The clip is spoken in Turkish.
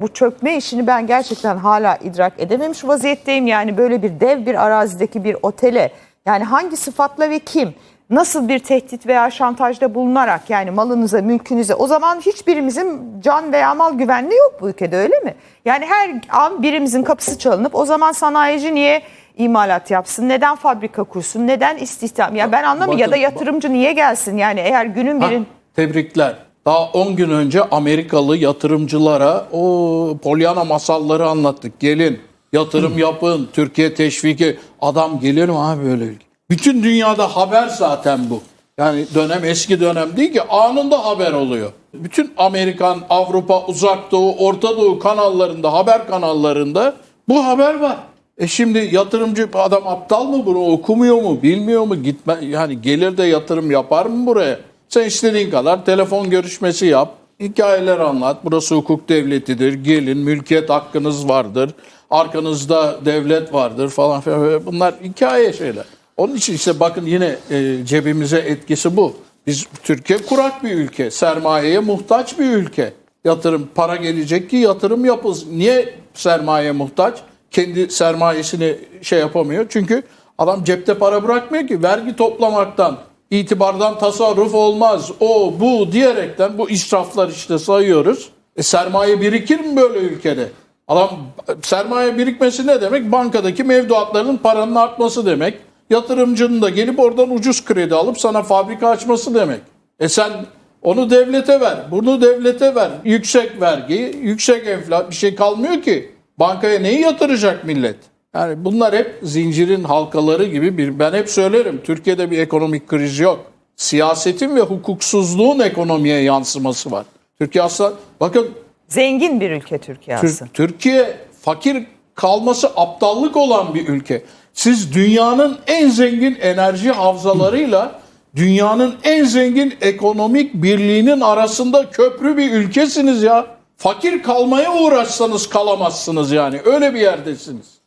Bu çökme işini ben gerçekten hala idrak edememiş vaziyetteyim. Yani böyle bir dev bir arazideki bir otele yani hangi sıfatla ve kim nasıl bir tehdit veya şantajda bulunarak yani malınıza, mülkünüze o zaman hiçbirimizin can veya mal güvenliği yok bu ülkede öyle mi? Yani her an birimizin kapısı çalınıp o zaman sanayici niye imalat yapsın? Neden fabrika kursun? Neden istihdam? Ya ben anlamıyorum ya da yatırımcı niye gelsin? Yani eğer günün Ha, birin tebrikler. Daha 10 gün önce Amerikalı yatırımcılara o Pollyanna masalları anlattık. Gelin yatırım yapın, Türkiye teşviki. Adam gelir mi abi böyle? Bütün dünyada haber zaten bu. Yani dönem eski dönem değil ki anında haber oluyor. Bütün Amerikan, Avrupa, Uzak Doğu, Orta Doğu kanallarında, haber kanallarında bu haber var. E şimdi yatırımcı adam aptal mı bunu okumuyor mu bilmiyor mu gitme yani gelir de yatırım yapar mı buraya? Sen istediğin kadar telefon görüşmesi yap. Hikayeler anlat. Burası hukuk devletidir. Gelin mülkiyet hakkınız vardır. Arkanızda devlet vardır falan filan. Bunlar hikaye şeyler. Onun için işte bakın yine e, cebimize etkisi bu. Biz Türkiye kurak bir ülke. Sermayeye muhtaç bir ülke. Yatırım para gelecek ki yatırım yapılsın. Niye sermaye muhtaç? Kendi sermayesini şey yapamıyor. Çünkü adam cepte para bırakmıyor ki vergi toplamaktan, itibardan tasarruf olmaz. O bu diyerekten bu israflar işte sayıyoruz. E sermaye birikir mi böyle ülkede? Adam sermaye birikmesi ne demek? Bankadaki mevduatların paranın artması demek. Yatırımcının da gelip oradan ucuz kredi alıp sana fabrika açması demek. E sen onu devlete ver, bunu devlete ver. Yüksek vergi, yüksek enflasyon bir şey kalmıyor ki. Bankaya neyi yatıracak millet? Yani bunlar hep zincirin halkaları gibi bir ben hep söylerim. Türkiye'de bir ekonomik kriz yok. Siyasetin ve hukuksuzluğun ekonomiye yansıması var. Türkiye aslında bakın zengin bir ülke Türkiye Tür- aslında. Türkiye fakir kalması aptallık olan bir ülke. Siz dünyanın en zengin enerji havzalarıyla dünyanın en zengin ekonomik birliğinin arasında köprü bir ülkesiniz ya. Fakir kalmaya uğraşsanız kalamazsınız yani. Öyle bir yerdesiniz.